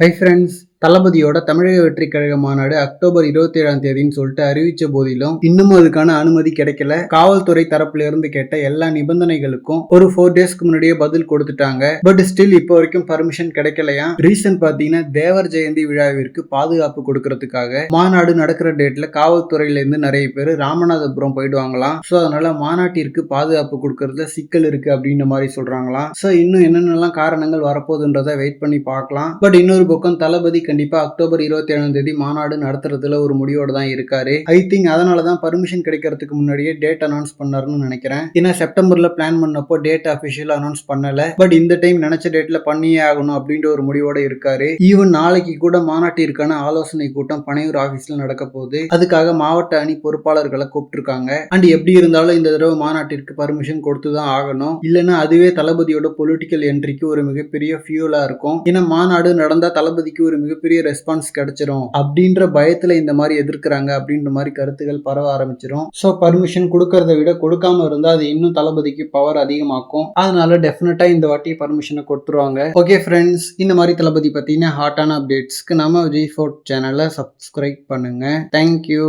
Hi friends தளபதியோட தமிழக வெற்றி கழக மாநாடு அக்டோபர் இருபத்தி ஏழாம் தேதின்னு சொல்லிட்டு அறிவிச்ச போதிலும் இன்னமும் அதுக்கான அனுமதி கிடைக்கல. காவல்துறை தரப்புல இருந்து கேட்ட எல்லா நிபந்தனைகளுக்கும் ஒரு ஃபோர் டேஸ்க்கு முன்னாடியே பதில் கொடுத்துட்டாங்க. பட் ஸ்டில் இப்போ வரைக்கும் பர்மிஷன் கிடைக்கலையா? ரீசன் பாத்தீங்கன்னா தேவர் ஜெயந்தி விழாவிற்கு பாதுகாப்பு கொடுக்கறதுக்காக மாநாடு நடக்கிற டேட்ல காவல்துறையில இருந்து நிறைய பேர் ராமநாதபுரம் போயிடுவாங்களாம். ஸோ அதனால மாநாட்டிற்கு பாதுகாப்பு கொடுக்கறதுல சிக்கல் இருக்கு அப்படின்ற மாதிரி சொல்றாங்களாம். ஸோ இன்னும் என்னென்னலாம் காரணங்கள் வரப்போகுதுன்றதை வெயிட் பண்ணி பார்க்கலாம். பட் இன்னொரு பக்கம் தளபதி கண்டிப்பா அக்டோபர் இருபத்தி ஏழாம் தேதி மாநாடு நடத்துறதுல ஒரு முடிவோட தான் இருக்காரு. ஐ திங்க் அதனால தான் பர்மிஷன் கிடைக்கிறதுக்கு முன்னாடியே டேட் அனௌன்ஸ் பண்ணாருன்னு நினைக்கிறேன். ஏன்னா செப்டம்பர்ல பிளான் பண்ணப்போ டேட் அபிஷியல் அனௌன்ஸ் பண்ணல. பட் இந்த டைம் நினைச்ச டேட்ல பண்ணியே ஆகணும் அப்படின்ற ஒரு முடிவோட இருக்காரு. ஈவன் நாளைக்கு கூட மாநாட்டிற்கான ஆலோசனை கூட்டம் பனையூர் ஆபீஸ்ல நடக்க போகுது. அதுக்காக மாவட்ட அணி பொறுப்பாளர்களை கூப்பிட்டுருக்காங்க. அண்ட் எப்படி இருந்தாலும் இந்த தடவை மாநாட்டிற்கு பர்மிஷன் கொடுத்து தான் ஆகணும். இல்லைன்னா அதுவே தளபதியோட பொலிட்டிக்கல் என்ட்ரிக்கு ஒரு மிகப்பெரிய ஃபியூலா இருக்கும். ஏன்னா மாநாடு நடந்தா தளபதிக்கு ஒரு பெரிய ரெஸ்பான்ஸ் கிடைச்சிரும். அப்படின்ற பயத்துல இந்த மாதிரி எதிர்க்கிறாங்க அப்படின்ற மாதிரி கருத்துகள் பரவ ஆரம்பிச்சிரும். ஸோ பர்மிஷன் கொடுக்கறத விட கொடுக்காம இருந்தா அது இன்னும் தளபதிக்கு பவர் அதிகமாக்கும். அதனால டெஃபினட்டா இந்த வாட்டி பர்மிஷனை கொடுத்துருவாங்க. ஓகே ஃப்ரெண்ட்ஸ் இந்த மாதிரி தளபதி பத்தின ஹாட்டான அப்டேட்ஸ்க்கு நம்ம விஜய் ஃபோர்ட் சேனலை சப்ஸ்கிரைப் பண்ணுங்க. Thank you